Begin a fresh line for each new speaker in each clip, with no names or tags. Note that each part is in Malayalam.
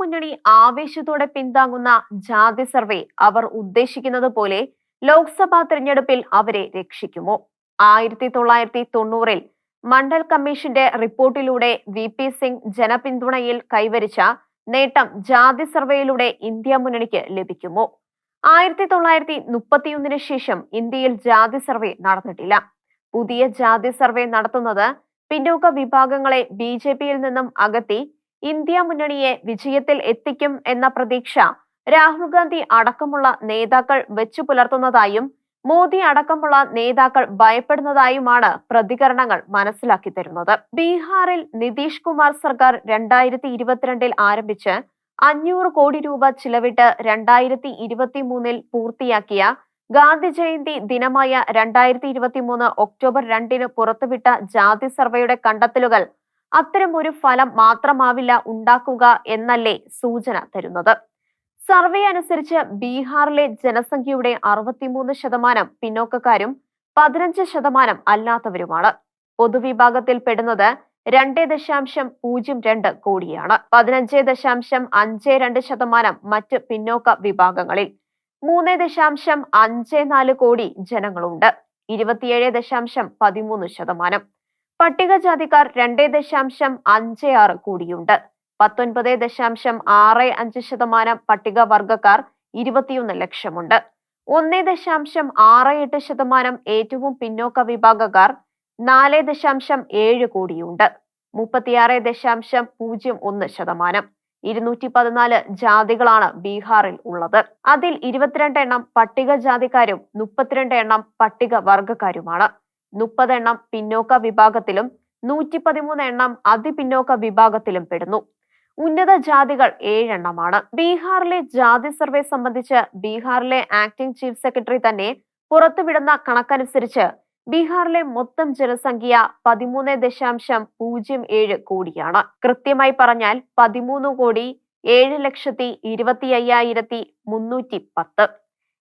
മുന്നണി ആവേശത്തോടെ പിന്താങ്ങുന്ന ജാതി സർവേ അവർ ഉദ്ദേശിക്കുന്നത് പോലെ ലോക്സഭാ തിരഞ്ഞെടുപ്പിൽ അവരെ രക്ഷിക്കുമോ? ആയിരത്തി തൊള്ളായിരത്തി തൊണ്ണൂറിൽ മണ്ഡൽ കമ്മീഷന്റെ റിപ്പോർട്ടിലൂടെ വി പി സിംഗ് ജനപിന്തുണയിൽ കൈവരിച്ച നേട്ടം ജാതി സർവേയിലൂടെ ഇന്ത്യ മുന്നണിക്ക് ലഭിക്കുമോ? ആയിരത്തി തൊള്ളായിരത്തി മുപ്പത്തിയൊന്നിന് ശേഷം ഇന്ത്യയിൽ ജാതി സർവേ നടന്നിട്ടില്ല. പുതിയ ജാതി സർവേ നടത്തുന്നത് പിന്നോക്ക വിഭാഗങ്ങളെ ബി ജെ പിയിൽ നിന്നും അകറ്റി ഇന്ത്യ മുന്നണിയെ വിജയത്തിൽ എത്തിക്കും എന്ന പ്രതീക്ഷ രാഹുൽ ഗാന്ധി അടക്കമുള്ള നേതാക്കൾ വെച്ചു പുലർത്തുന്നതായും മോദി അടക്കമുള്ള നേതാക്കൾ ഭയപ്പെടുന്നതായുമാണ് പ്രതികരണങ്ങൾ മനസ്സിലാക്കി തരുന്നത്. ബീഹാറിൽ നിതീഷ് കുമാർ സർക്കാർ രണ്ടായിരത്തി ഇരുപത്തിരണ്ടിൽ ആരംഭിച്ച് അഞ്ഞൂറ് കോടി രൂപ ചിലവിട്ട് രണ്ടായിരത്തി ഇരുപത്തി മൂന്നിൽ പൂർത്തിയാക്കിയ ഗാന്ധി ജയന്തി ദിനമായ രണ്ടായിരത്തി ഇരുപത്തി മൂന്ന് ഒക്ടോബർ രണ്ടിന് പുറത്തുവിട്ട ജാതി സർവേയുടെ കണ്ടെത്തലുകൾ അത്തരം ഒരു ഫലം മാത്രമാവില്ല ഉണ്ടാക്കുക എന്നല്ലേ സൂചന തരുന്നത്. സർവേ അനുസരിച്ച് ബീഹാറിലെ ജനസംഖ്യയുടെ അറുപത്തിമൂന്ന് ശതമാനം പിന്നോക്കക്കാരും പതിനഞ്ച് ശതമാനം അല്ലാത്തവരുമാണ്. പൊതുവിഭാഗത്തിൽ പെടുന്നത് രണ്ട് ദശാംശം പൂജ്യം രണ്ട് കോടിയാണ്. പതിനഞ്ച് ദശാംശം അഞ്ച് രണ്ട് ശതമാനം മറ്റ് പിന്നോക്ക വിഭാഗങ്ങളിൽ. മൂന്ന് ദശാംശം അഞ്ച് നാല് കോടി ജനങ്ങളുണ്ട്. ഇരുപത്തിയേഴ് ദശാംശം പതിമൂന്ന് ശതമാനം. പട്ടികജാതിക്കാർ രണ്ടേ ദശാംശം അഞ്ച് ആറ് കൂടിയുണ്ട്. പത്തൊൻപത് ദശാംശം ആറ് അഞ്ച് ശതമാനം പട്ടികവർഗക്കാർ ഇരുപത്തിയൊന്ന് ലക്ഷമുണ്ട്. ഒന്ന് ദശാംശം ആറ് എട്ട് ശതമാനം ഏറ്റവും പിന്നോക്ക വിഭാഗക്കാർ നാല് ദശാംശം ഏഴ് കോടിയുണ്ട്. മുപ്പത്തിയാറ് ദശാംശം പൂജ്യം ഒന്ന് ശതമാനം. ഇരുന്നൂറ്റി പതിനാല് ജാതികളാണ് ബീഹാറിൽ ഉള്ളത്. അതിൽ ഇരുപത്തിരണ്ട് എണ്ണം പട്ടികജാതിക്കാരും മുപ്പത്തിരണ്ട് എണ്ണം പട്ടിക വർഗക്കാരുമാണ് മുപ്പതെണ്ണം പിന്നോക്ക വിഭാഗത്തിലും നൂറ്റി പതിമൂന്ന് എണ്ണം അതിപിന്നോക്ക വിഭാഗത്തിലും പെടുന്നു. ഉന്നത ജാതികൾ ഏഴെണ്ണമാണ്. ബീഹാറിലെ ജാതി സർവേ സംബന്ധിച്ച് ബീഹാറിലെ ആക്ടിംഗ് ചീഫ് സെക്രട്ടറി തന്നെ പുറത്തുവിടുന്ന കണക്കനുസരിച്ച് ബീഹാറിലെ മൊത്തം ജനസംഖ്യ പതിമൂന്ന് ദശാംശം പൂജ്യം ഏഴ് കോടിയാണ്. കൃത്യമായി പറഞ്ഞാൽ പതിമൂന്ന് കോടി ഏഴ് ലക്ഷത്തി ഇരുപത്തി അയ്യായിരത്തി മുന്നൂറ്റി പത്ത്.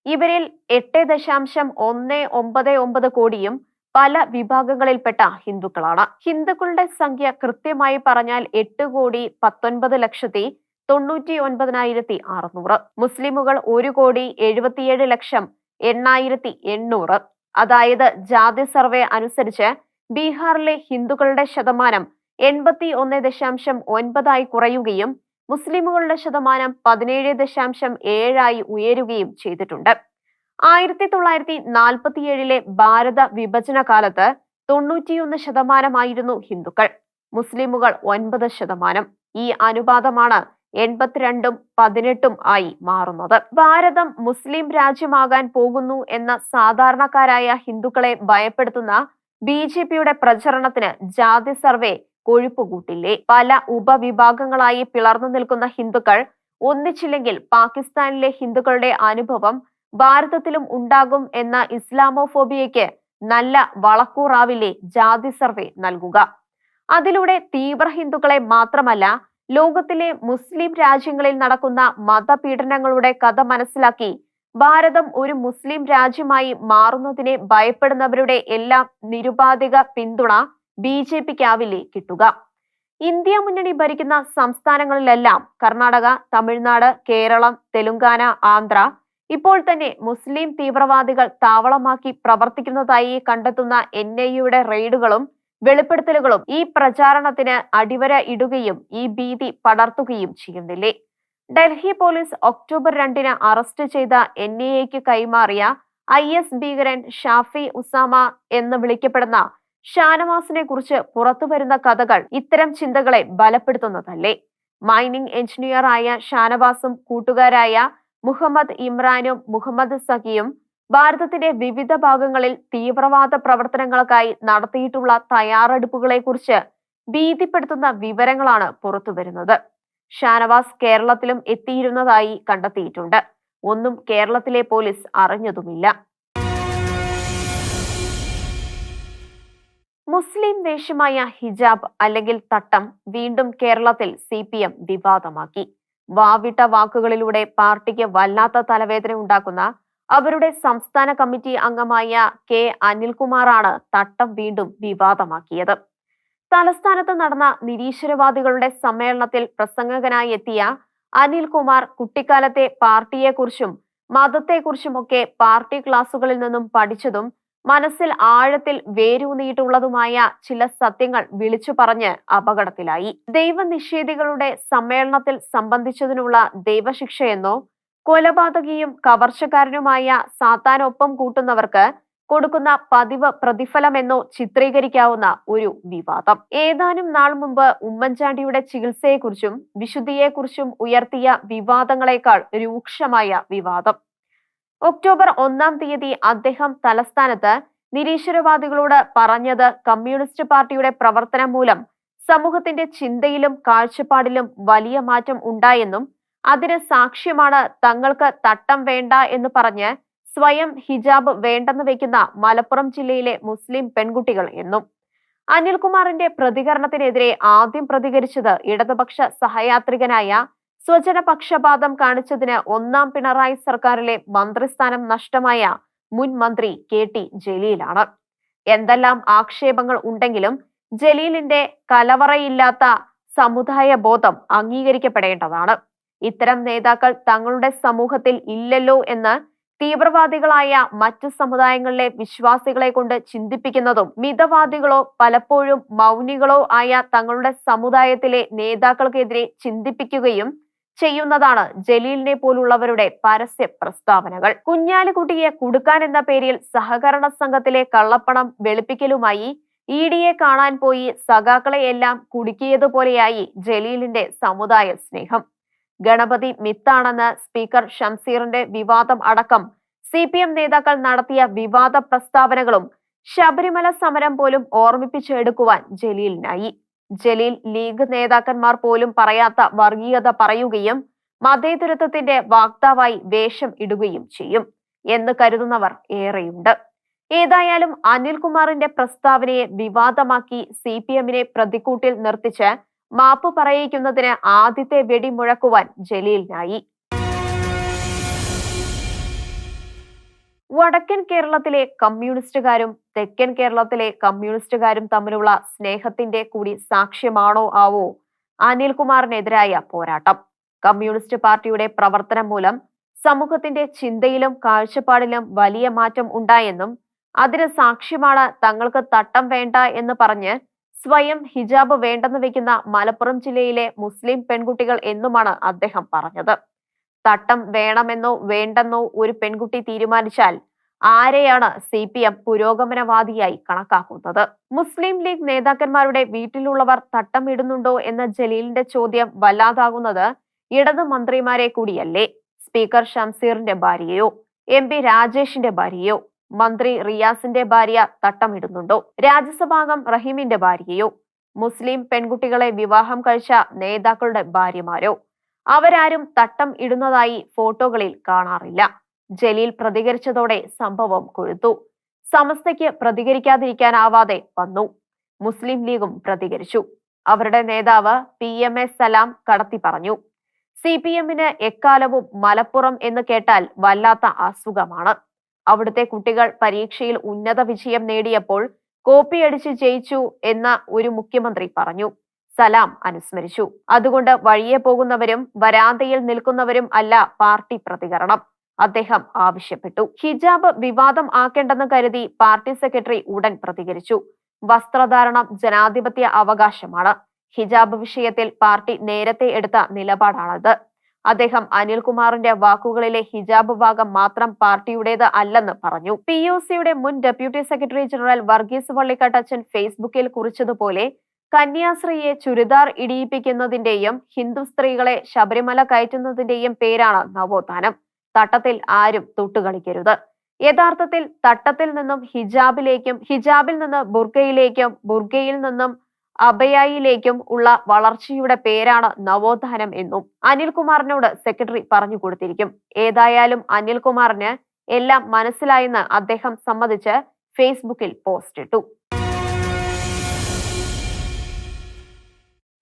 ഇവരിൽ എട്ട് ദശാംശം ഒന്ന് ഒമ്പത് ഒമ്പത് കോടിയും പല വിഭാഗങ്ങളിൽപ്പെട്ട ഹിന്ദുക്കളാണ്. ഹിന്ദുക്കളുടെ സംഖ്യ കൃത്യമായി പറഞ്ഞാൽ എട്ട് കോടി പത്തൊൻപത് ലക്ഷത്തി തൊണ്ണൂറ്റി ഒൻപതിനായിരത്തി അറുന്നൂറ്. മുസ്ലിമുകൾ ഒരു കോടി എഴുപത്തിയേഴ് ലക്ഷം എണ്ണായിരത്തി എണ്ണൂറ്. അതായത് ജാതി സർവേ അനുസരിച്ച് ബീഹാറിലെ ഹിന്ദുക്കളുടെ ശതമാനം എൺപത്തി ഒന്ന് ദശാംശം ഒൻപതായി കുറയുകയും മുസ്ലിമുകളുടെ ശതമാനം പതിനേഴ് ദശാംശം ഏഴായി ഉയരുകയും ചെയ്തിട്ടുണ്ട്. ആയിരത്തി തൊള്ളായിരത്തി നാൽപ്പത്തിയേഴിലെ ഭാരത വിഭജന കാലത്ത് തൊണ്ണൂറ്റിയൊന്ന് ശതമാനമായിരുന്നു ഹിന്ദുക്കൾ. മുസ്ലിമുകൾ ഒൻപത് ശതമാനം. ഈ അനുപാതമാണ് എൺപത്തിരണ്ടും പതിനെട്ടും ആയി മാറുന്നത്. ഭാരതം മുസ്ലിം രാജ്യമാകാൻ പോകുന്നു എന്ന സാധാരണക്കാരായ ഹിന്ദുക്കളെ ഭയപ്പെടുത്തുന്ന ബി ജെ പിയുടെ പ്രചരണത്തിന് ജാതി സർവേ കൊഴുപ്പ് കൂട്ടില്ലേ പല ഉപവിഭാഗങ്ങളായി പിളർന്നു നിൽക്കുന്ന ഹിന്ദുക്കൾ ഒന്നിച്ചില്ലെങ്കിൽ പാകിസ്ഥാനിലെ ഹിന്ദുക്കളുടെ അനുഭവം ഭാരതത്തിലും ഉണ്ടാകും എന്ന ഇസ്ലാമോഫോബിയയ്ക്ക് നല്ല വളക്കൂറാവിലെ ജാതി സർവേ നൽകുക. അതിലൂടെ തീവ്ര ഹിന്ദുക്കളെ മാത്രമല്ല ലോകത്തിലെ മുസ്ലിം രാജ്യങ്ങളിൽ നടക്കുന്ന മതപീഡനങ്ങളുടെ കഥ മനസ്സിലാക്കി ഭാരതം ഒരു മുസ്ലിം രാജ്യമായി മാറുന്നതിനെ ഭയപ്പെടുന്നവരുടെ എല്ലാം നിരുപാധിക പിന്തുണ ബി ജെ പിക്കാവില്ലേ കിട്ടുക. ഇന്ത്യ മുന്നണി ഭരിക്കുന്ന സംസ്ഥാനങ്ങളിലെല്ലാം കർണാടക തമിഴ്നാട് കേരളം തെലുങ്കാന ആന്ധ്ര ഇപ്പോൾ തന്നെ മുസ്ലിം തീവ്രവാദികൾ താവളമാക്കി പ്രവർത്തിക്കുന്നതായി കണ്ടെത്തുന്ന എൻ ഐ യുടെ റെയ്ഡുകളും വെളിപ്പെടുത്തലുകളും ഈ പ്രചാരണത്തിന് അടിവര ഇടുകയും ഈ ഭീതി പടർത്തുകയും ചെയ്യുന്നില്ലേ? ഡൽഹി പോലീസ് ഒക്ടോബർ രണ്ടിന് അറസ്റ്റ് ചെയ്ത എൻ ഐ എക്ക് കൈമാറിയ ഐ എസ് ഭീകരൻ ഷാഫി ഉസാമ എന്ന് വിളിക്കപ്പെടുന്ന ഷാനവാസിനെ കുറിച്ച് പുറത്തുവരുന്ന കഥകൾ ഇത്തരം ചിന്തകളെ ബലപ്പെടുത്തുന്നതല്ലേ? മൈനിങ് എഞ്ചിനീയർ ആയ ഷാനവാസും കൂട്ടുകാരായ മുഹമ്മദ് ഇമ്രാനും മുഹമ്മദ് സഖിയും ഭാരതത്തിന്റെ വിവിധ ഭാഗങ്ങളിൽ തീവ്രവാദ പ്രവർത്തനങ്ങൾക്കായി നടത്തിയിട്ടുള്ള തയ്യാറെടുപ്പുകളെക്കുറിച്ച് ഭീതിപ്പെടുത്തുന്ന വിവരങ്ങളാണ് പുറത്തുവരുന്നത്. ഷാനവാസ് കേരളത്തിലും എത്തിയിരുന്നതായി കണ്ടെത്തിയിട്ടുണ്ട്. ഒന്നും കേരളത്തിലെ പോലീസ് അറിഞ്ഞതുമില്ല. മുസ്ലിം വേഷമായ ഹിജാബ് അല്ലെങ്കിൽ തട്ടം വീണ്ടും കേരളത്തിൽ സി വിവാദമാക്കി. വാവിട്ട വാക്കുകളിലൂടെ പാർട്ടിക്ക് വല്ലാത്ത തലവേദന ഉണ്ടാക്കുന്ന അവരുടെ സംസ്ഥാന കമ്മിറ്റി അംഗമായ കെ അനിൽകുമാറാണ് തട്ടം വീണ്ടും വിവാദമാക്കിയത്. തലസ്ഥാനത്ത് നടന്ന നിരീശ്വരവാദികളുടെ സമ്മേളനത്തിൽ പ്രസംഗകനായി എത്തിയ അനിൽകുമാർ കുട്ടിക്കാലത്തെ പാർട്ടിയെക്കുറിച്ചും മതത്തെക്കുറിച്ചുമൊക്കെ പാർട്ടി ക്ലാസുകളിൽ നിന്നും പഠിച്ചതും മനസ്സിൽ ആഴത്തിൽ വേരൂന്നിയിട്ടുള്ളതുമായ ചില സത്യങ്ങൾ വിളിച്ചു പറഞ്ഞ് അപകടത്തിലായി. ദൈവനിഷേധികളുടെ സമ്മേളനത്തിൽ സംബന്ധിച്ചതിനുള്ള ദൈവശിക്ഷയെന്നോ കൊലപാതകിയും കവർച്ചക്കാരനുമായ സാത്താനൊപ്പം കൂട്ടുന്നവർക്ക് കൊടുക്കുന്ന പതിവ് പ്രതിഫലമെന്നോ ചിത്രീകരിക്കാവുന്ന ഒരു വിവാദം. ഏതാനും നാൾ മുമ്പ് ഉമ്മൻചാണ്ടിയുടെ ചികിത്സയെക്കുറിച്ചും വിശുദ്ധിയെക്കുറിച്ചും ഉയർത്തിയ വിവാദങ്ങളെക്കാൾ രൂക്ഷമായ വിവാദം. ഒക്ടോബർ ഒന്നാം തീയതി അദ്ദേഹം തലസ്ഥാനത്ത് നിരീശ്വരവാദികളോട് പറഞ്ഞത് കമ്മ്യൂണിസ്റ്റ് പാർട്ടിയുടെ പ്രവർത്തനം മൂലം സമൂഹത്തിന്റെ ചിന്തയിലും കാഴ്ചപ്പാടിലും വലിയ മാറ്റം ഉണ്ടായെന്നും അതിന് സാക്ഷ്യമാണ് തങ്ങൾക്ക് തട്ടം വേണ്ട എന്ന് പറഞ്ഞ് സ്വയം ഹിജാബ് വേണ്ടെന്ന് വെക്കുന്ന മലപ്പുറം ജില്ലയിലെ മുസ്ലിം പെൺകുട്ടികൾ എന്നും. അനിൽകുമാറിന്റെ പ്രതികരണത്തിനെതിരെ ആദ്യം പ്രതികരിച്ചത് ഇടതുപക്ഷ സഹയാത്രികനായ സ്വജനപക്ഷപാതം കാണിച്ചതിന് ഒന്നാം പിണറായി സർക്കാരിലെ മന്ത്രിസ്ഥാനം നഷ്ടമായ മുൻ മന്ത്രി കെ ടി ജലീലാണ്. എന്തെല്ലാം ആക്ഷേപങ്ങൾ ഉണ്ടെങ്കിലും ജലീലിന്റെ കലവറയില്ലാത്ത സമുദായ ബോധം അംഗീകരിക്കപ്പെടേണ്ടതാണ്. ഇത്തരം നേതാക്കൾ തങ്ങളുടെ സമൂഹത്തിൽ ഇല്ലല്ലോ എന്ന് തീവ്രവാദികളായ മറ്റു സമുദായങ്ങളിലെ വിശ്വാസികളെ കൊണ്ട് ചിന്തിപ്പിക്കുന്നതും മിതവാദികളോ പലപ്പോഴും മൗനികളോ ആയ തങ്ങളുടെ സമുദായത്തിലെ നേതാക്കൾക്കെതിരെ ചിന്തിപ്പിക്കുകയും ചെയ്യുന്നതാണ് ജലീലിനെ പോലുള്ളവരുടെ പരസ്യ പ്രസ്താവനകൾ. കുഞ്ഞാലിക്കുട്ടിയെ കുടുക്കാൻ എന്ന പേരിൽ സഹകരണ സംഘത്തിലെ കള്ളപ്പണം വെളുപ്പിക്കലുമായി ഇ ഡിയെ കാണാൻ പോയി സഖാക്കളെ എല്ലാം കുടുക്കിയതുപോലെയായി ജലീലിന്റെ സമുദായ സ്നേഹം. ഗണപതി മിത്താണെന്ന് സ്പീക്കർ ഷംസീറിന്റെ വിവാദം അടക്കം സി പി എം നേതാക്കൾ നടത്തിയ വിവാദ പ്രസ്താവനകളും ശബരിമല സമരം പോലും ഓർമ്മിപ്പിച്ചെടുക്കുവാൻ ജലീലിനായി. ജലീൽ ലീഗ് നേതാക്കന്മാർ പോലും പറയാത്ത വർഗീയത പറയുകയും മതേതരത്വത്തിന്റെ വാക്താവായി വേഷം ഇടുകയും ചെയ്യും എന്ന് കരുതുന്നവർ ഏറെയുണ്ട്. ഏതായാലും അനിൽകുമാറിന്റെ പ്രസ്താവനയെ വിവാദമാക്കി സി പി എമ്മിനെ പ്രതിക്കൂട്ടിൽ നിർത്തിച്ച് മാപ്പ് പറയിക്കുന്നതിന് ആദ്യത്തെ വെടി മുഴക്കുവാൻ ജലീലിനായി. വടക്കൻ കേരളത്തിലെ കമ്മ്യൂണിസ്റ്റുകാരും തെക്കൻ കേരളത്തിലെ കമ്മ്യൂണിസ്റ്റുകാരും തമ്മിലുള്ള സ്നേഹത്തിന്റെ കൂടി സാക്ഷ്യമാണോ ആവോ അനിൽകുമാറിനെതിരായ പോരാട്ടം. കമ്മ്യൂണിസ്റ്റ് പാർട്ടിയുടെ പ്രവർത്തനം മൂലം സമൂഹത്തിന്റെ ചിന്തയിലും കാഴ്ചപ്പാടിലും വലിയ മാറ്റം ഉണ്ടായെന്നും അതിന് സാക്ഷ്യമാണ് തങ്ങൾക്ക് തട്ടം വേണ്ട എന്ന് പറഞ്ഞ് സ്വയം ഹിജാബ് വേണ്ടെന്ന് വെക്കുന്ന മലപ്പുറം ജില്ലയിലെ മുസ്ലിം പെൺകുട്ടികൾ എന്നുമാണ് അദ്ദേഹം പറഞ്ഞത്. തട്ടം വേണമെന്നോ വേണ്ടെന്നോ ഒരു പെൺകുട്ടി തീരുമാനിച്ചാൽ ആരെയാണ് സി പി എം പുരോഗമനവാദിയായി കണക്കാക്കുന്നത്? മുസ്ലിം ലീഗ് നേതാക്കന്മാരുടെ വീട്ടിലുള്ളവർ തട്ടം ഇടുന്നുണ്ടോ എന്ന ജലീലിന്റെ ചോദ്യം വല്ലാതാകുന്നത് ഇടതു മന്ത്രിമാരെ കൂടിയല്ലേ? സ്പീക്കർ ഷംസീറിന്റെ ഭാര്യയോ? എം പി രാജേഷിന്റെ ഭാര്യയോ? മന്ത്രി റിയാസിന്റെ ഭാര്യ തട്ടമിടുന്നുണ്ടോ രാജ്യസഭാംഗം റഹീമിന്റെ ഭാര്യയോ? മുസ്ലിം പെൺകുട്ടികളെ വിവാഹം കഴിച്ച നേതാക്കളുടെ ഭാര്യമാരോ? അവരാരും തട്ടം ഇടുന്നതായി ഫോട്ടോകളിൽ കാണാറില്ല. ജലീൽ പ്രതികരിച്ചതോടെ സംഭവം കൊഴുത്തു. സമസ്തയ്ക്ക് പ്രതികരിക്കാതിരിക്കാനാവാതെ വന്നു. മുസ്ലിം ലീഗും പ്രതികരിച്ചു. അവരുടെ നേതാവ് പി എം എസ് സലാം കടത്തി പറഞ്ഞു. സി പി എമ്മിന് എക്കാലവും മലപ്പുറം എന്ന് കേട്ടാൽ വല്ലാത്ത അസുഖമാണ്. അവിടുത്തെ കുട്ടികൾ പരീക്ഷയിൽ ഉന്നത വിജയം നേടിയപ്പോൾ കോപ്പിയടിച്ച് ജയിച്ചു എന്ന ഒരു മുഖ്യമന്ത്രി പറഞ്ഞു. സലാം അനുസ്മരിച്ചു. അതുകൊണ്ട് വഴിയെ പോകുന്നവരും വരാന്തയിൽ നിൽക്കുന്നവരും അല്ല പാർട്ടി പ്രതികരണം. അദ്ദേഹം ആവശ്യപ്പെട്ടു. ഹിജാബ് വിവാദം ആക്കേണ്ടെന്ന് കരുതി പാർട്ടി സെക്രട്ടറി ഉടൻ പ്രതികരിച്ചു. വസ്ത്രധാരണം ജനാധിപത്യ അവകാശമാണ്. ഹിജാബ് വിഷയത്തിൽ പാർട്ടി നേരത്തെ എടുത്ത നിലപാടാണത്. അദ്ദേഹം അനിൽകുമാറിന്റെ വാക്കുകളിലെ ഹിജാബ് ഭാഗം മാത്രം പാർട്ടിയുടേത് അല്ലെന്ന് പറഞ്ഞു. പി യു സിയുടെ മുൻ deputy secretary general Varghese Vallikkattachan ഫേസ്ബുക്കിൽ കുറിച്ചതുപോലെ കന്യാസ്ത്രീയെ ചുരിദാർ ഇടിയിപ്പിക്കുന്നതിന്റെയും ഹിന്ദു സ്ത്രീകളെ ശബരിമല കയറ്റുന്നതിന്റെയും പേരാണ് നവോത്ഥാനം. തട്ടത്തിൽ ആരും തൊട്ടുകളിക്കരുത്. യഥാർത്ഥത്തിൽ തട്ടത്തിൽ നിന്നും ഹിജാബിലേക്കും ഹിജാബിൽ നിന്ന് ബുർഗയിലേക്കും ബുർഗയിൽ നിന്നും അഭയായിലേക്കും ഉള്ള വളർച്ചയുടെ പേരാണ് നവോത്ഥാനം എന്നും അനിൽകുമാറിനോട് സെക്രട്ടറി പറഞ്ഞു കൊടുത്തിരിക്കും. ഏതായാലും അനിൽകുമാറിന് എല്ലാം മനസ്സിലായെന്ന് അദ്ദേഹം സമ്മതിച്ച് ഫേസ്ബുക്കിൽ പോസ്റ്റ് ഇട്ടു.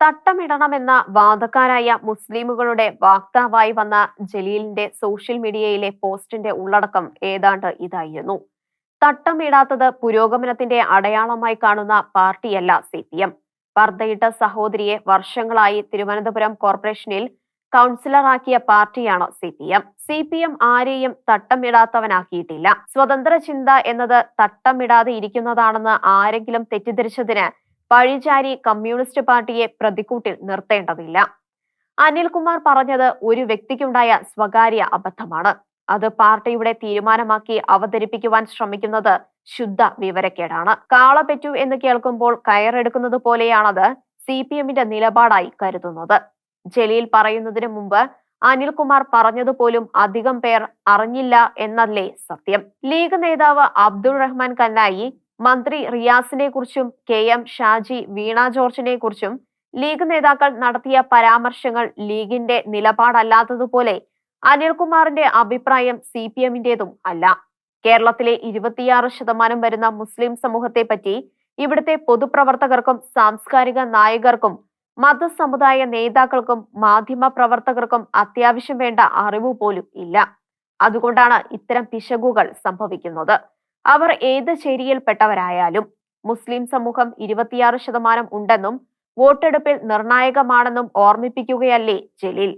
തട്ടമിടണമെന്ന വാദക്കാരായ മുസ്ലിമുകളുടെ വാക്താവായി വന്ന ജലീലിന്റെ സോഷ്യൽ മീഡിയയിലെ പോസ്റ്റിന്റെ ഉള്ളടക്കം ഏതാണ്ട് ഇതായിരുന്നു. തട്ടമിടാത്തത് പുരോഗമനത്തിന്റെ അടയാളമായി കാണുന്ന പാർട്ടിയല്ല സി പി എം. പർദ്ദയിട്ട സഹോദരിയെ വർഷങ്ങളായി തിരുവനന്തപുരം കോർപ്പറേഷനിൽ കൗൺസിലറാക്കിയ പാർട്ടിയാണ് C P M. C P M ആരെയും തട്ടമിടാത്തവനാക്കിയിട്ടില്ല. സ്വതന്ത്ര ചിന്ത എന്നത് തട്ടമിടാതെ ഇരിക്കുന്നതാണെന്ന് ആരെങ്കിലും തെറ്റിദ്ധരിച്ചതിന് പഴിചാരി കമ്മ്യൂണിസ്റ്റ് പാർട്ടിയെ പ്രതിക്കൂട്ടിൽ നിർത്തേണ്ടതില്ല. അനിൽകുമാർ പറഞ്ഞത് ഒരു വ്യക്തിക്കുണ്ടായ സ്വകാര്യ അബദ്ധമാണ്. അത് പാർട്ടിയുടെ തീരുമാനമാക്കി അവതരിപ്പിക്കുവാൻ ശ്രമിക്കുന്നത് ശുദ്ധ വിവരക്കേടാണ്. കാള പെറ്റു എന്ന് കേൾക്കുമ്പോൾ കയറെടുക്കുന്നത് പോലെയാണത് സി പി എമ്മിന്റെ നിലപാടായി കരുതുന്നത്. ജലീൽ പറയുന്നതിന് മുമ്പ് അനിൽകുമാർ പറഞ്ഞതുപോലും അധികം പേർ അറിഞ്ഞില്ല എന്നല്ലേ സത്യം. ലീഗ് നേതാവ് അബ്ദുൾ റഹ്മാൻ കന്നായി മന്ത്രി റിയാസിനെ കുറിച്ചും കെ എം ഷാജി വീണ ജോർജിനെ കുറിച്ചും ലീഗ് നേതാക്കൾ നടത്തിയ പരാമർശങ്ങൾ ലീഗിന്റെ നിലപാടല്ലാത്തതുപോലെ അനിൽകുമാറിന്റെ അഭിപ്രായം സി പി എമ്മിന്റേതും അല്ല. കേരളത്തിലെ ഇരുപത്തിയാറ് ശതമാനം വരുന്ന മുസ്ലിം സമൂഹത്തെ പറ്റി ഇവിടുത്തെ പൊതുപ്രവർത്തകർക്കും സാംസ്കാരിക നായകർക്കും മതസമുദായ നേതാക്കൾക്കും മാധ്യമ പ്രവർത്തകർക്കും അത്യാവശ്യം വേണ്ട അറിവ് പോലും ഇല്ല. അതുകൊണ്ടാണ് ഇത്തരം പിശകുകൾ സംഭവിക്കുന്നത്. അവർ ഏത് ചേരിയിൽപ്പെട്ടവരായാലും മുസ്ലിം സമൂഹം ഇരുപത്തിയാറ് ശതമാനം ഉണ്ടെന്നും വോട്ടെടുപ്പിൽ നിർണായകമാണെന്നും ഓർമ്മിപ്പിക്കുകയല്ലേ ജലീൽ.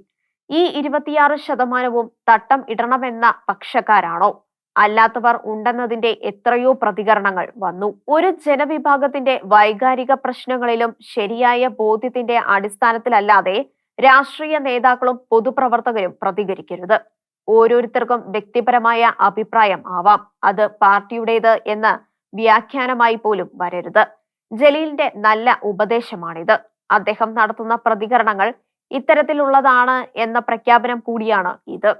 ഈ ഇരുപത്തിയാറ് ശതമാനവും തട്ടം ഇടണമെന്ന പക്ഷക്കാരാണോ? അല്ലാത്തവർ ഉണ്ടെന്നതിന്റെ എത്രയോ പ്രതികരണങ്ങൾ വന്നു. ഒരു ജനവിഭാഗത്തിന്റെ വൈകാരിക പ്രശ്നങ്ങളിലും ശരിയായ ബോധ്യത്തിന്റെ അടിസ്ഥാനത്തിലല്ലാതെ രാഷ്ട്രീയ നേതാക്കളും പൊതുപ്രവർത്തകരും പ്രതികരിക്കരുത്. ഓരോരുത്തർക്കും വ്യക്തിപരമായ അഭിപ്രായം ആവാം. അത് പാർട്ടിയുടേത് എന്ന് വ്യാഖ്യാനമായി പോലും വരരുത്. ജലീലിന്റെ നല്ല ഉപദേശമാണിത്. അദ്ദേഹം നടത്തുന്ന പ്രതികരണങ്ങൾ ഇത്തരത്തിലുള്ളതാണ് എന്ന പ്രഖ്യാപനം കൂടിയാണ് ഇത്.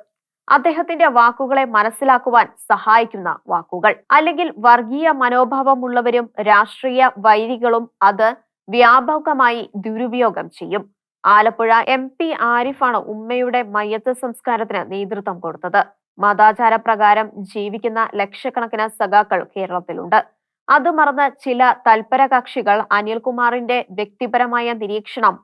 അദ്ദേഹത്തിന്റെ വാക്കുകളെ മനസ്സിലാക്കുവാൻ സഹായിക്കുന്ന വാക്കുകൾ. അല്ലെങ്കിൽ വർഗീയ മനോഭാവമുള്ളവരും രാഷ്ട്രീയ വൈരികളും അത് വ്യാപകമായി ദുരുപയോഗം ചെയ്യും. ആലപ്പുഴ എം പി ആരിഫാണ് ഉമ്മയുടെ മയ്യത്ത് സംസ്കാരത്തിന് നേതൃത്വം കൊടുത്തത്. മതാചാര പ്രകാരം ജീവിക്കുന്ന ലക്ഷക്കണക്കിന് സഖാക്കൾ കേരളത്തിലുണ്ട്. അത് മറന്ന് ചില തൽപര കക്ഷികൾ അനിൽകുമാറിന്റെ വ്യക്തിപരമായ നിരീക്ഷണം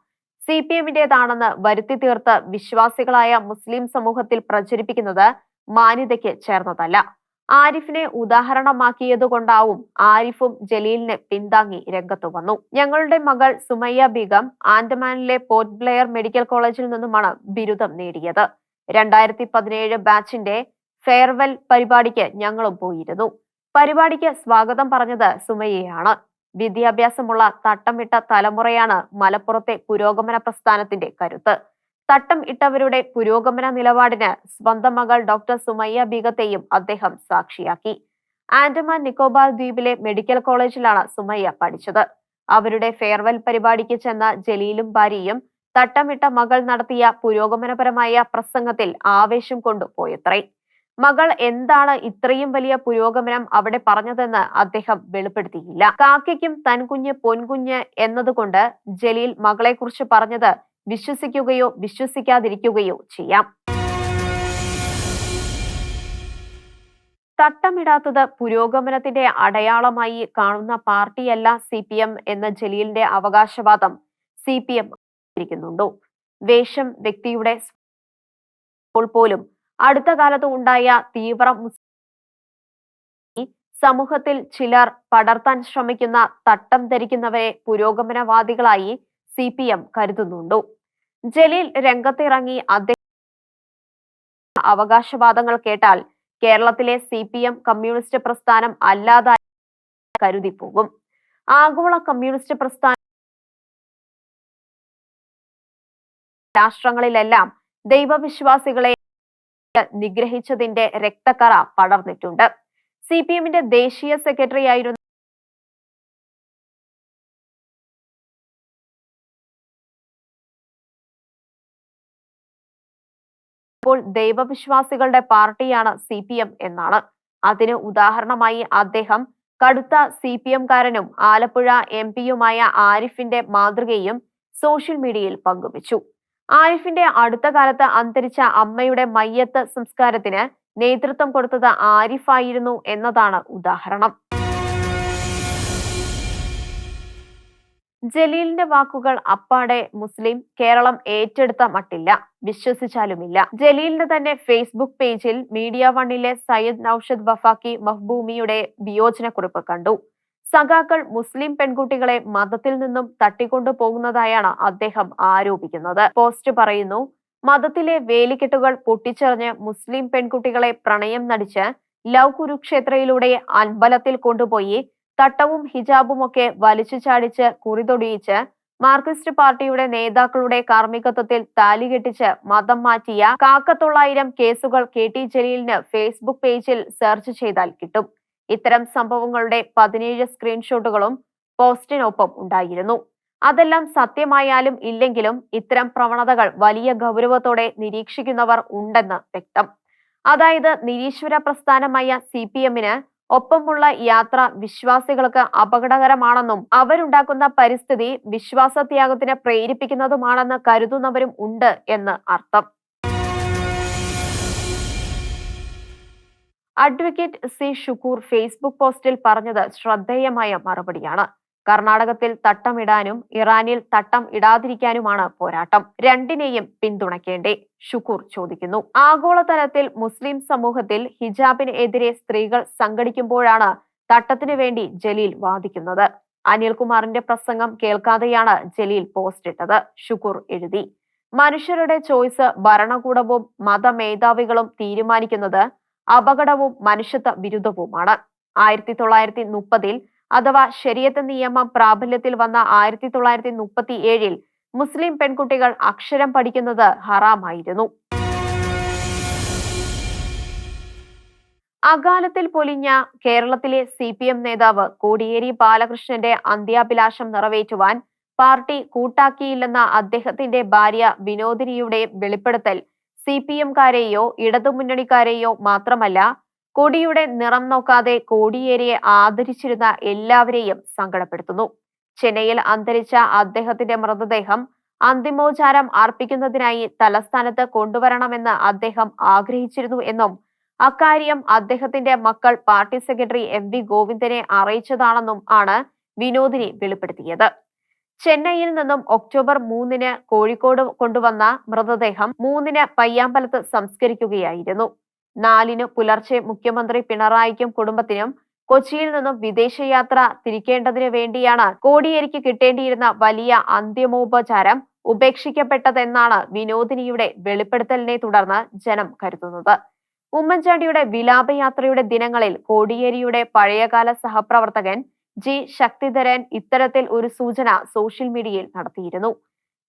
സി പി എമ്മിന്റേതാണെന്ന് വരുത്തി തീർത്ത് വിശ്വാസികളായ മുസ്ലിം സമൂഹത്തിൽ പ്രചരിപ്പിക്കുന്നത് മാന്യതയ്ക്ക് ചേർന്നതല്ല. ആരിഫിനെ ഉദാഹരണമാക്കിയതുകൊണ്ടാവും ആരിഫും ജലീലിനെ പിന്താങ്ങി രംഗത്തു വന്നു. ഞങ്ങളുടെ മകൾ സുമയ്യ ബീഗം ആൻഡമാനിലെ പോർട്ട് ബ്ലെയർ മെഡിക്കൽ കോളേജിൽ നിന്നുമാണ് ബിരുദം നേടിയത്. രണ്ടായിരത്തി പതിനേഴ് ബാച്ചിന്റെ ഫെയർവെൽ പരിപാടിക്ക് ഞങ്ങളും പോയിരുന്നു. പരിപാടിക്ക് സ്വാഗതം പറഞ്ഞത് സുമയ്യയാണ്. വിദ്യാഭ്യാസമുള്ള തട്ടമിട്ട തലമുറയാണ് മലപ്പുറത്തെ പുരോഗമന പ്രസ്ഥാനത്തിന്റെ കരുത്ത്. തട്ടം ഇട്ടവരുടെ പുരോഗമന നിലപാടിന് സ്വന്തം മകൾ ഡോക്ടർ സുമയ്യ ബീഗത്തെയും അദ്ദേഹം സാക്ഷിയാക്കി. ആൻഡമാൻ നിക്കോബാർ ദ്വീപിലെ മെഡിക്കൽ കോളേജിലാണ് സുമയ്യ പഠിച്ചത്. അവരുടെ ഫെയർവെൽ പരിപാടിക്ക് ചെന്ന ജലീലും ഭാര്യയും തട്ടമിട്ട മകൾ നടത്തിയ പുരോഗമനപരമായ പ്രസംഗത്തിൽ ആവേശം കൊണ്ടുപോയത്രേ മകൾ എന്താണ് ഇത്രയും വലിയ പുരോഗമനം അവിടെ പറഞ്ഞതെന്ന് അദ്ദേഹം വെളിപ്പെടുത്തിയില്ല. കാക്കയ്ക്കും തൻകുഞ്ഞ് പൊൻകുഞ്ഞ് എന്നതുകൊണ്ട് ജലീൽ മകളെക്കുറിച്ച് പറഞ്ഞത് വിശ്വസിക്കുകയോ വിശ്വസിക്കാതിരിക്കുകയോ ചെയ്യാം. തട്ടമിടാത്തത് പുരോഗമനത്തിന്റെ അടയാളമായി കാണുന്ന പാർട്ടിയല്ല സി പി എം എന്ന ജലീലിന്റെ അവകാശവാദം സി പി എം വേഷം വ്യക്തിയുടെ പോലും അടുത്ത കാലത്ത് ഉണ്ടായ തീവ്ര സമൂഹത്തിൽ ചിലർ പടർത്താൻ ശ്രമിക്കുന്ന തട്ടം ധരിക്കുന്നവരെ പുരോഗമനവാദികളായി സി പി എം കരുതുന്നുണ്ടോ? ജലീൽ രംഗത്തിറങ്ങി അദ്ദേഹം അവകാശവാദങ്ങൾ കേട്ടാൽ കേരളത്തിലെ സി പി എം കമ്മ്യൂണിസ്റ്റ് പ്രസ്ഥാനം അല്ലാതായി കരുതി പോകും ആഗോള കമ്മ്യൂണിസ്റ്റ് പ്രസ്ഥാന രാഷ്ട്രങ്ങളിലെല്ലാം ദൈവവിശ്വാസികളെ നിഗ്രഹിച്ചതിന്റെ രക്തക്കറ പടർന്നിട്ടുണ്ട്. സി പി എമ്മിന്റെ ദേശീയ സെക്രട്ടറി ഇപ്പോൾ ദൈവവിശ്വാസികളുടെ പാർട്ടിയാണ് സി പി എം എന്നാണ്. അതിന് ഉദാഹരണമായി അദ്ദേഹം കടുത്ത സി പി എംകാരനും ആലപ്പുഴ എം പിയുമായ ആരിഫിന്റെ മാതൃകയും സോഷ്യൽ മീഡിയയിൽ പങ്കുവച്ചു. ആരിഫിന്റെ അടുത്ത കാലത്ത് അന്തരിച്ച അമ്മയുടെ മയ്യത്ത് സംസ്കാരത്തിന് നേതൃത്വം കൊടുത്തത് ആരിഫായിരുന്നു എന്നതാണ് ഉദാഹരണം. ജലീലിന്റെ വാക്കുകൾ അപ്പാടെ മുസ്ലിം കേരളം ഏറ്റെടുത്ത മട്ടില്ല വിശ്വസിച്ചാലുമില്ല. ജലീലിന്റെ തന്നെ ഫേസ്ബുക്ക് പേജിൽ മീഡിയ വണ്ണിലെ സയ്യദ് നൌഷദ് വഫാക്കി മഹ്ബൂമിയുടെ വിയോജനക്കുറിപ്പ് കണ്ടു. സഖാക്കൾ മുസ്ലിം പെൺകുട്ടികളെ മതത്തിൽ നിന്നും തട്ടിക്കൊണ്ടു പോകുന്നതായാണ് അദ്ദേഹം ആരോപിക്കുന്നത്. പോസ്റ്റ് പറയുന്നു മതത്തിലെ വേലിക്കെട്ടുകൾ പൊട്ടിച്ചെറിഞ്ഞ് മുസ്ലിം പെൺകുട്ടികളെ പ്രണയം നടിച്ച് ലവ് കുരുക്ഷേത്രയിലൂടെ അമ്പലത്തിൽ കൊണ്ടുപോയി തട്ടവും ഹിജാബും ഒക്കെ വലിച്ചു ചാടിച്ച് കുറിതൊടിയിച്ച് മാർക്സിസ്റ്റ് പാർട്ടിയുടെ നേതാക്കളുടെ കാർമ്മികത്വത്തിൽ താലി കെട്ടിച്ച് മതം മാറ്റിയ കാക്കത്തൊള്ളായിരം കേസുകൾ കെ ടി ജലീലിന് ഫേസ്ബുക്ക് പേജിൽ സെർച്ച് ചെയ്താൽ കിട്ടും. ഇത്തരം സംഭവങ്ങളുടെ പതിനേഴ് സ്ക്രീൻഷോട്ടുകളും പോസ്റ്റിനൊപ്പം ഉണ്ടായിരുന്നു. അതെല്ലാം സത്യമായാലും ഇല്ലെങ്കിലും ഇത്തരം പ്രവണതകൾ വലിയ ഗൗരവത്തോടെ നിരീക്ഷിക്കുന്നവർ ഉണ്ടെന്ന് വ്യക്തം. അതായത് നിരീശ്വര പ്രസ്ഥാനമായ സി പി എമ്മിന് ഒപ്പമുള്ള യാത്ര വിശ്വാസികൾക്ക് അപകടകരമാണെന്നും അവരുണ്ടാക്കുന്ന പരിസ്ഥിതി വിശ്വാസത്യാഗത്തിന് പ്രേരിപ്പിക്കുന്നതുമാണെന്ന് കരുതുന്നവരും ഉണ്ട് എന്ന് അർത്ഥം. Advocate C. ഷുക്കൂർ ഫേസ്ബുക്ക് പോസ്റ്റിൽ പറഞ്ഞത് ശ്രദ്ധേയമായ മറുപടിയാണ്. കർണാടകത്തിൽ തട്ടമിടാനും ഇറാനിൽ തട്ടം ഇടാതിരിക്കാനുമാണ് പോരാട്ടം. രണ്ടിനെയും പിന്തുണയ്ക്കേണ്ടേ ഷുക്കൂർ ചോദിക്കുന്നു. ആഗോളതലത്തിൽ മുസ്ലിം സമൂഹത്തിൽ ഹിജാബിനെതിരെ സ്ത്രീകൾ സംഘടിക്കുമ്പോഴാണ് തട്ടത്തിനു വേണ്ടി ജലീൽ വാദിക്കുന്നത്. അനിൽകുമാറിന്റെ പ്രസംഗം കേൾക്കാതെയാണ് ജലീൽ പോസ്റ്റ് ഇട്ടത് ഷുക്കൂർ എഴുതി. മനുഷ്യരുടെ ചോയ്സ് ഭരണകൂടവും മതമേധാവികളും തീരുമാനിക്കുന്നത് അപകടവും മനുഷ്യത്വ വിരുദ്ധവുമാണ്. ആയിരത്തി തൊള്ളായിരത്തി മുപ്പതിൽ അഥവാ ശരിയത്ത് നിയമം പ്രാബല്യത്തിൽ വന്ന ആയിരത്തി തൊള്ളായിരത്തി മുപ്പത്തി ഏഴിൽ മുസ്ലിം പെൺകുട്ടികൾ അക്ഷരം പഠിക്കുന്നത് ഹറാമായിരുന്നു. അകാലത്തിൽ പൊലിഞ്ഞ കേരളത്തിലെ സി പി എം നേതാവ് കോടിയേരി ബാലകൃഷ്ണന്റെ അന്ത്യാഭിലാഷം നിറവേറ്റുവാൻ പാർട്ടി കൂട്ടാക്കിയില്ലെന്ന അദ്ദേഹത്തിന്റെ ഭാര്യ വിനോദിനിയുടെ വെളിപ്പെടുത്തൽ സി പി എംകാരെയോ ഇടതുമുന്നണിക്കാരെയോ മാത്രമല്ല കൊടിയുടെ നിറം നോക്കാതെ കോടിയേരിയെ ആദരിച്ചിരുന്ന എല്ലാവരെയും സങ്കടപ്പെടുത്തുന്നു. ചെന്നൈയിൽ അന്തരിച്ച അദ്ദേഹത്തിന്റെ മൃതദേഹം അന്തിമോചാരം അർപ്പിക്കുന്നതിനായി തലസ്ഥാനത്ത് കൊണ്ടുവരണമെന്ന് അദ്ദേഹം ആഗ്രഹിച്ചിരുന്നു എന്നും അക്കാര്യം അദ്ദേഹത്തിന്റെ മക്കൾ പാർട്ടി സെക്രട്ടറി എം വി ഗോവിന്ദനെ അറിയിച്ചതാണെന്നും ആണ് വിനോദിനി വെളിപ്പെടുത്തിയത്. ചെന്നൈയിൽ നിന്നും ഒക്ടോബർ മൂന്നിന് കോഴിക്കോട് കൊണ്ടുവന്ന മൃതദേഹം മൂന്നിന് പയ്യാമ്പലത്ത് സംസ്കരിക്കുകയായിരുന്നു. നാലിന് പുലർച്ചെ മുഖ്യമന്ത്രി പിണറായിക്കും കുടുംബത്തിനും കൊച്ചിയിൽ നിന്നും വിദേശയാത്ര തിരിക്കേണ്ടതിനു വേണ്ടിയാണ് കോടിയേരിക്ക് കിട്ടേണ്ടിയിരുന്ന വലിയ അന്തിമോപചാരം ഉപേക്ഷിക്കപ്പെട്ടതെന്നാണ് വിനോദിനിയുടെ വെളിപ്പെടുത്തലിനെ തുടർന്ന് ജനം കരുതുന്നത്. ഉമ്മൻചാണ്ടിയുടെ വിലാപയാത്രയുടെ ദിനങ്ങളിൽ കോടിയേരിയുടെ പഴയകാല സഹപ്രവർത്തകൻ ജി. ശക്തിധരൻ ഇത്തരത്തിൽ ഒരു സൂചന സോഷ്യൽ മീഡിയയിൽ നടത്തിയിരുന്നു.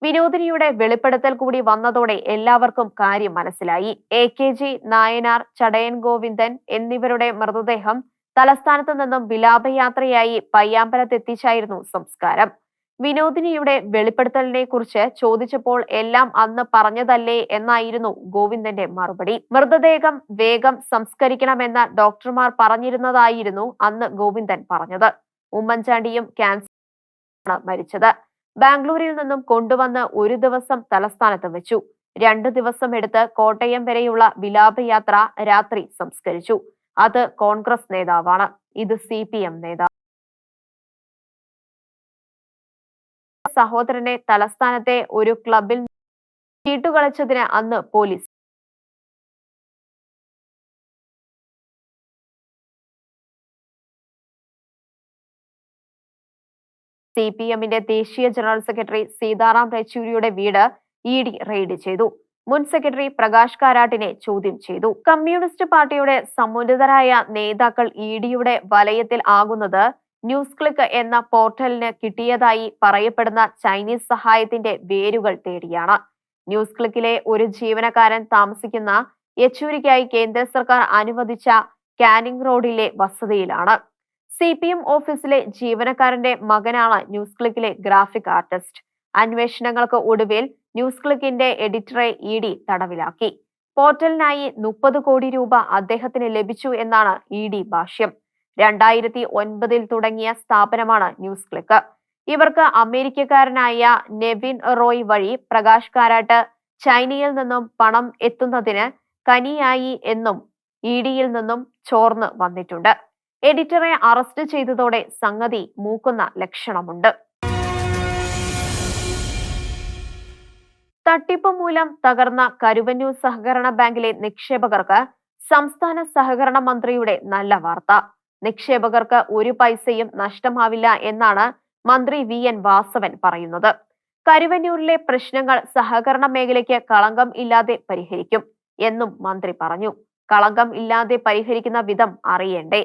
വിനോദിനിയുടെ വെളിപ്പെടുത്തൽ കൂടി വന്നതോടെ എല്ലാവർക്കും കാര്യം മനസ്സിലായി. A K G Nayanar Chadayan Govindan എന്നിവരുടെ മൃതദേഹം തലസ്ഥാനത്ത് നിന്നും വിലാപയാത്രയായി പയ്യാമ്പലത്തെത്തിച്ചായിരുന്നു സംസ്കാരം. വിനോദിനിയുടെ വെളിപ്പെടുത്തലിനെ കുറിച്ച് ചോദിച്ചപ്പോൾ എല്ലാം അന്ന് പറഞ്ഞതല്ലേ എന്നായിരുന്നു ഗോവിന്ദന്റെ മറുപടി. മൃതദേഹം വേഗം സംസ്കരിക്കണമെന്ന് ഡോക്ടർമാർ പറഞ്ഞിരുന്നതായിരുന്നു അന്ന് ഗോവിന്ദൻ പറഞ്ഞത്. ഉമ്മൻചാണ്ടിയും ക്യാൻസർ മരിച്ചത്. ബാംഗ്ലൂരിൽ നിന്നും കൊണ്ടുവന്ന് ഒരു ദിവസം തലസ്ഥാനത്ത് വെച്ചു. രണ്ടു ദിവസം എടുത്ത് കോട്ടയം വരെയുള്ള വിലാപയാത്ര രാത്രി സംസ്കരിച്ചു. അത് കോൺഗ്രസ് നേതാവാണ്. ഇത് സി പി എം നേതാവ്. സഹോദരനെ തലസ്ഥാനത്തെ ഒരു ക്ലബിൽ ചീട്ടുകളിച്ചതിന് അന്ന് പോലീസ് സി പി എമ്മിന്റെ ദേശീയ ജനറൽ സെക്രട്ടറി സീതാറാം യെച്ചൂരിയുടെ വീട് ഇ ഡി റെയ്ഡ് ചെയ്തു. മുൻ സെക്രട്ടറി പ്രകാശ് കാരാട്ടിനെ ചോദ്യം ചെയ്തു. കമ്മ്യൂണിസ്റ്റ് പാർട്ടിയുടെ സമുന്നതരായ നേതാക്കൾ ഇ ഡിയുടെ വലയത്തിൽ ആകുന്നത് ന്യൂസ് ക്ലിക്ക് എന്ന പോർട്ടലിന് കിട്ടിയതായി പറയപ്പെടുന്ന ചൈനീസ് സഹായത്തിന്റെ വേരുകൾ തേടിയാണ്. ന്യൂസ് ക്ലിക്കിലെ ഒരു ജീവനക്കാരൻ താമസിക്കുന്ന യെച്ചൂരിക്കായി കേന്ദ്ര സർക്കാർ അനുവദിച്ച കാനിംഗ് റോഡിലെ വസതിയിലാണ്. സി പി എം ഓഫീസിലെ ജീവനക്കാരന്റെ മകനാണ് ന്യൂസ് ക്ലിക്കിലെ ഗ്രാഫിക് ആർട്ടിസ്റ്റ്. അന്വേഷണങ്ങൾക്ക് ഒടുവിൽ ന്യൂസ് ക്ലിക്കിന്റെ എഡിറ്ററെ ഇ ഡി തടവിലാക്കി. പോർട്ടലിനായി മുപ്പത് കോടി രൂപ അദ്ദേഹത്തിന് ലഭിച്ചു എന്നാണ് ഇ ഡി ഭാഷ്യം. രണ്ടായിരത്തി ഒൻപതിൽ തുടങ്ങിയ സ്ഥാപനമാണ് ന്യൂസ് ക്ലിക്ക്. ഇവർക്ക് അമേരിക്കക്കാരനായ നെവിൻ റോയ് വഴി പ്രകാശ് കാരാട്ട് ചൈനയിൽ നിന്നും പണം എത്തുന്നതിന് കനിയായി എന്നും ഇ ഡിയിൽ നിന്നും ചോർന്ന് വന്നിട്ടുണ്ട്. എഡിറ്ററെ അറസ്റ്റ് ചെയ്തതോടെ സംഗതി മൂക്കുന്ന ലക്ഷണമുണ്ട്. തട്ടിപ്പ് മൂലം തകർന്ന കരുവന്നൂർ സഹകരണ ബാങ്കിലെ നിക്ഷേപകർക്ക് സംസ്ഥാന സഹകരണ മന്ത്രിയുടെ നല്ല വാർത്ത. നിക്ഷേപകർക്ക് ഒരു പൈസയും നഷ്ടമാവില്ല എന്നാണ് മന്ത്രി വി എൻ വാസവൻ പറയുന്നത്. കരുവന്നൂരിലെ പ്രശ്നങ്ങൾ സഹകരണ മേഖലയ്ക്ക് കളങ്കം ഇല്ലാതെ പരിഹരിക്കും എന്നും മന്ത്രി പറഞ്ഞു. കളങ്കം ഇല്ലാതെ പരിഹരിക്കുന്ന വിധം അറിയണ്ടേ?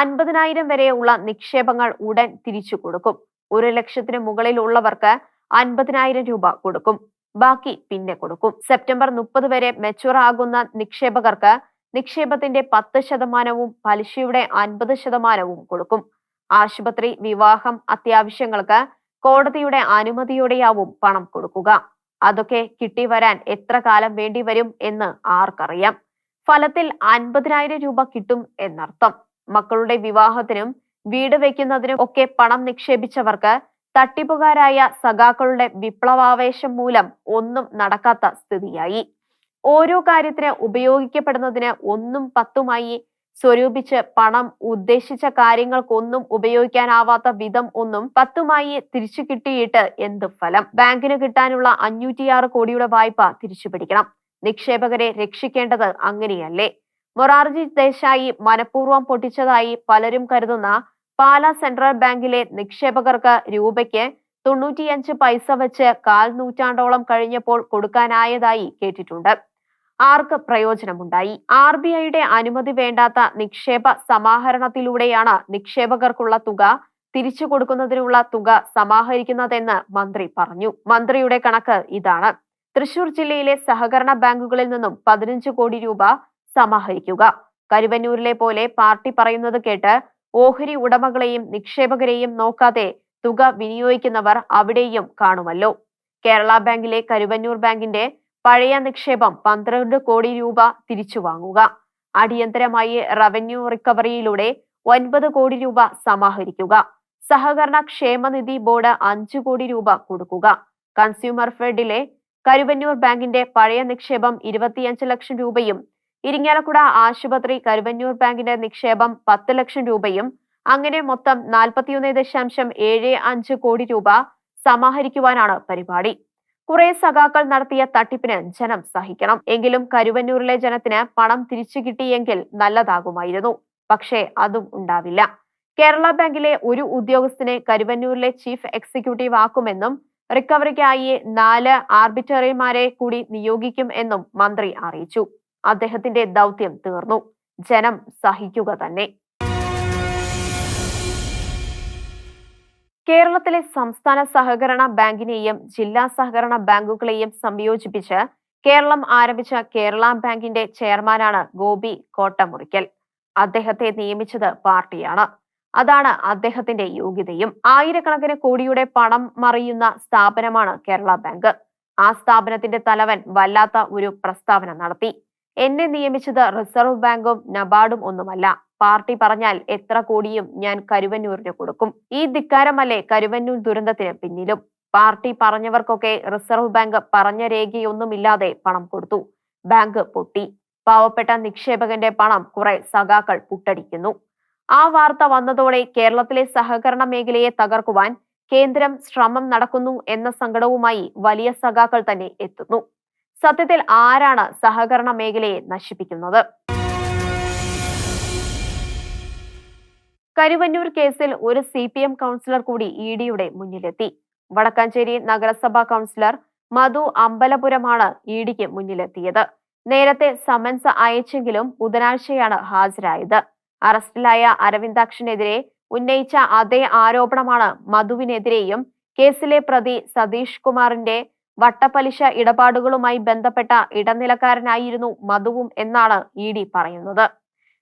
അൻപതിനായിരം വരെയുള്ള നിക്ഷേപങ്ങൾ ഉടൻ തിരിച്ചു കൊടുക്കും. ഒരു ലക്ഷത്തിന് മുകളിലുള്ളവർക്ക് അൻപതിനായിരം രൂപ കൊടുക്കും. ബാക്കി പിന്നെ കൊടുക്കും. സെപ്റ്റംബർ മുപ്പത് വരെ മെച്ചുവർ ആകുന്ന നിക്ഷേപകർക്ക് നിക്ഷേപത്തിന്റെ പത്ത് ശതമാനവും പലിശയുടെ അൻപത് ശതമാനവും കൊടുക്കും. ആശുപത്രി വിവാഹം അത്യാവശ്യങ്ങൾക്ക് കോടതിയുടെ അനുമതിയോടെയാവും പണം കൊടുക്കുക. അതൊക്കെ കിട്ടി വരാൻ എത്ര കാലം വേണ്ടി വരും എന്ന് ആർക്കറിയാം. ഫലത്തിൽ അൻപതിനായിരം രൂപ കിട്ടും എന്നർത്ഥം. മക്കളുടെ വിവാഹത്തിനും വീട് വെക്കുന്നതിനും ഒക്കെ പണം നിക്ഷേപിച്ചവർക്ക് തട്ടിപ്പുകാരായ സഖാക്കളുടെ വിപ്ലവാവേശം മൂലം ഒന്നും നടക്കാത്ത സ്ഥിതിയായി. ഓരോ കാര്യത്തിന് ഉപയോഗിക്കപ്പെടുന്നതിന് ഒന്നും പത്തുമായി സ്വരൂപിച്ച് പണം ഉദ്ദേശിച്ച കാര്യങ്ങൾക്കൊന്നും ഉപയോഗിക്കാനാവാത്ത വിധം ഒന്നും പത്തുമായി തിരിച്ചു കിട്ടിയിട്ട് എന്ത് ഫലം? ബാങ്കിന് കിട്ടാനുള്ള അഞ്ഞൂറ്റിയാറ് കോടിയുടെ വായ്പ തിരിച്ചു പിടിക്കണം നിക്ഷേപകരെ രക്ഷിക്കേണ്ടത് അങ്ങനെയല്ലേ? മൊറാർജി ദേശായി മനഃപൂർവം പൊട്ടിച്ചതായി പലരും കരുതുന്ന പാല സെൻട്രൽ ബാങ്കിലെ നിക്ഷേപകർക്ക് രൂപയ്ക്ക് തൊണ്ണൂറ്റിയഞ്ച് പൈസ വെച്ച് കാൽ നൂറ്റാണ്ടോളം കഴിഞ്ഞപ്പോൾ കൊടുക്കാനായതായി കേട്ടിട്ടുണ്ട്. ആർക്ക് പ്രയോജനമുണ്ടായി? ആർ ബി ഐയുടെ അനുമതി വേണ്ടാത്ത നിക്ഷേപ സമാഹരണത്തിലൂടെയാണ് നിക്ഷേപകർക്കുള്ള തുക തിരിച്ചു കൊടുക്കുന്നതിനുള്ള തുക സമാഹരിക്കുന്നതെന്ന് മന്ത്രി പറഞ്ഞു. മന്ത്രിയുടെ കണക്ക് ഇതാണ്. തൃശൂർ ജില്ലയിലെ സഹകരണ ബാങ്കുകളിൽ നിന്നും പതിനഞ്ച് കോടി രൂപ സമാഹരിക്കുക. കരുവന്നൂരിലെ പോലെ പാർട്ടി പറയുന്നത് കേട്ട് ഓഹരി ഉടമകളെയും നിക്ഷേപകരെയും നോക്കാതെ തുക വിനിയോഗിക്കുന്നവർ അവിടെയും കാണുമല്ലോ. കേരള ബാങ്കിലെ കരുവന്നൂർ ബാങ്കിന്റെ പഴയ നിക്ഷേപം പന്ത്രണ്ട് കോടി രൂപ തിരിച്ചു വാങ്ങുക. അടിയന്തരമായി റവന്യൂ റിക്കവറിയിലൂടെ ഒൻപത് കോടി രൂപ സമാഹരിക്കുക. സഹകരണ ക്ഷേമനിധി ബോർഡ് അഞ്ചു കോടി രൂപ കൊടുക്കുക. കൺസ്യൂമർ ഫെഡിലെ കരുവന്നൂർ ബാങ്കിന്റെ പഴയ നിക്ഷേപം ഇരുപത്തിയഞ്ച് ലക്ഷം രൂപയും ഇരിങ്ങാലക്കുട ആശുപത്രി കരുവന്നൂർ ബാങ്കിന്റെ നിക്ഷേപം പത്ത് ലക്ഷം രൂപയും അങ്ങനെ മൊത്തം നാൽപ്പത്തിയൊന്ന് ദശാംശം ഏഴ് അഞ്ച് കോടി രൂപ സമാഹരിക്കുവാനാണ് പരിപാടി. കുറെ സഖാക്കൾ നടത്തിയ തട്ടിപ്പിന് ജനം സഹിക്കണം. എങ്കിലും കരുവന്നൂരിലെ ജനത്തിന് പണം തിരിച്ചു കിട്ടിയെങ്കിൽ നല്ലതാകുമായിരുന്നു. പക്ഷേ അതും ഉണ്ടാവില്ല. കേരള ബാങ്കിലെ ഒരു ഉദ്യോഗസ്ഥനെ കരുവന്നൂരിലെ ചീഫ് എക്സിക്യൂട്ടീവ് ആക്കുമെന്നും റിക്കവറിക്കായി നാല് ആർബിറ്ററിമാരെ കൂടി നിയോഗിക്കും എന്നും മന്ത്രി അറിയിച്ചു. അദ്ദേഹത്തിന്റെ ദൗത്യം തീർന്നു. ജനം സഹിക്കുക തന്നെ. കേരളത്തിലെ സംസ്ഥാന സഹകരണ ബാങ്കിനെയും ജില്ലാ സഹകരണ ബാങ്കുകളെയും സംയോജിപ്പിച്ച് കേരളം ആരംഭിച്ച കേരള ബാങ്കിന്റെ ചെയർമാനാണ് ഗോപി കോട്ടമുറിക്കൽ. അദ്ദേഹത്തെ നിയമിച്ചത് പാർട്ടിയാണ്. അതാണ് അദ്ദേഹത്തിന്റെ യോഗ്യതയും. ആയിരക്കണക്കിന് കോടിയുടെ പണം മറിയുന്ന സ്ഥാപനമാണ് കേരള ബാങ്ക്. ആ സ്ഥാപനത്തിന്റെ തലവൻ വല്ലാത്ത ഒരു പ്രസ്താവന നടത്തി. എന്നെ നിയമിച്ചത് റിസർവ് ബാങ്കും നബാർഡും ഒന്നുമല്ല. പാർട്ടി പറഞ്ഞാൽ എത്ര കോടിയും ഞാൻ കരുവന്നൂരിന് കൊടുക്കും. ഈ ധിക്കാരമല്ലേ കരുവന്നൂർ ദുരന്തത്തിന് പിന്നിലും. പാർട്ടി പറഞ്ഞവർക്കൊക്കെ റിസർവ് ബാങ്ക് പറഞ്ഞ രേഖയൊന്നുമില്ലാതെ പണം കൊടുത്തു. ബാങ്ക് പൊട്ടി. പാവപ്പെട്ട നിക്ഷേപകന്റെ പണം കുറെ സഖാക്കൾ പുട്ടടിക്കുന്നു. ആ വാർത്ത വന്നതോടെ കേരളത്തിലെ സഹകരണ മേഖലയെ തകർക്കുവാൻ കേന്ദ്രം ശ്രമം നടക്കുന്നു എന്ന സങ്കടവുമായി വലിയ സഖാക്കൾ തന്നെ എത്തുന്നു. സത്യത്തിൽ ആരാണ് സഹകരണ മേഖലയെ നശിപ്പിക്കുന്നത്? കരുവന്നൂർ കേസിൽ ഒരു സി പി എം കൗൺസിലർ കൂടി ഇ ഡിയുടെ മുന്നിലെത്തി. വടക്കാഞ്ചേരി നഗരസഭാ കൗൺസിലർ മധു അമ്പലപുരമാണ് ഇ ഡിക്ക് മുന്നിലെത്തിയത്. നേരത്തെ സമൻസ് അയച്ചെങ്കിലും ബുധനാഴ്ചയാണ് ഹാജരായത്. അറസ്റ്റിലായ അരവിന്ദാക്ഷനെതിരെ ഉന്നയിച്ച അതേ ആരോപണമാണ് മധുവിനെതിരെയും കേസിലെ പ്രതി സതീഷ് കുമാറിന്റെ വട്ടപ്പലിശ ഇടപാടുകളുമായി ബന്ധപ്പെട്ട ഇടനിലക്കാരനായിരുന്നു മധുവും എന്നാണ് ഇ ഡി പറയുന്നത്.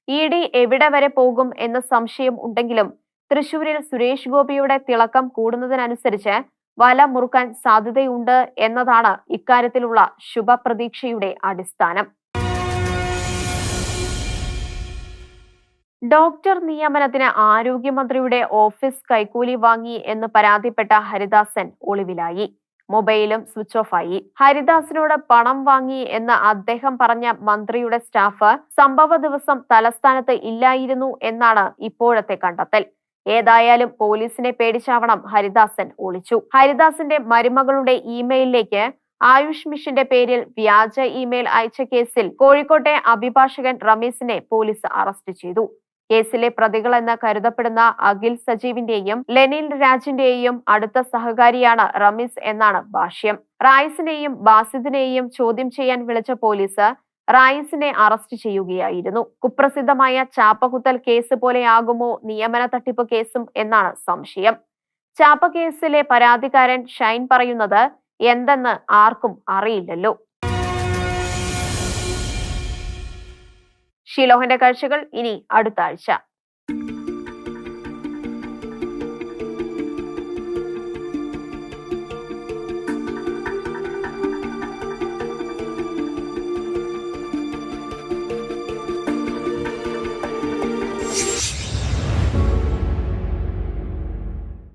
ഇ ഡി എവിടെ വരെ പോകും എന്ന സംശയം ഉണ്ടെങ്കിലും തൃശൂരിൽ സുരേഷ് ഗോപിയുടെ തിളക്കം കൂടുന്നതിനനുസരിച്ച് വല മുറുക്കാൻ സാധ്യതയുണ്ട് എന്നതാണ് ഇക്കാര്യത്തിലുള്ള ശുഭപ്രതീക്ഷയുടെ അടിസ്ഥാനം. ഡോക്ടർ നിയമനത്തിന് ആരോഗ്യമന്ത്രിയുടെ ഓഫീസ് കൈക്കൂലി വാങ്ങി എന്ന് പരാതിപ്പെട്ട ഹരിദാസൻ ഒളിവിലായി. മൊബൈലും സ്വിച്ച് ഓഫ് ആയി ഹരിദാസിനോട് പണം വാങ്ങി എന്ന് അദ്ദേഹം പറഞ്ഞ മന്ത്രിയുടെ സ്റ്റാഫ് സംഭവ ദിവസം തലസ്ഥാനത്ത് ഇല്ലായിരുന്നു എന്നാണ് ഇപ്പോഴത്തെ കണ്ടെത്തൽ. ഏതായാലും പോലീസിനെ പേടിച്ചാവണം ഹരിദാസൻ ഒളിച്ചു. ഹരിദാസിന്റെ മരുമകളുടെ ഇമെയിലിലേക്ക് ആയുഷ് മിഷന്റെ പേരിൽ വ്യാജ ഇമെയിൽ അയച്ച കേസിൽ കോഴിക്കോട്ടെ അഭിഭാഷകൻ റമീസിനെ പോലീസ് അറസ്റ്റ് ചെയ്തു. കേസിലെ പ്രതികളെന്ന് കരുതപ്പെടുന്ന അഖിൽ സജീവിന്റെയും ലെനിൻ രാജിന്റെയും അടുത്ത സഹകാരിയാണ് റമീസ് എന്നാണ് ഭാഷ്യം. റായിസിനെയും ബാസിദിനെയും ചോദ്യം ചെയ്യാൻ വിളിച്ച പോലീസ് റായിസിനെ അറസ്റ്റ് ചെയ്യുകയായിരുന്നു. കുപ്രസിദ്ധമായ ചാപ്പകുത്തൽ കേസ് പോലെയാകുമോ നിയമന തട്ടിപ്പ് കേസും എന്നാണ് സംശയം. ചാപ്പ കേസിലെ പരാതിക്കാരൻ ഷൈൻ പറയുന്നത് എന്തെന്ന് ആർക്കും അറിയില്ലല്ലോ. ഷിലോഹിന്റെ കാഴ്ചകൾ ഇനി അടുത്ത ആഴ്ച.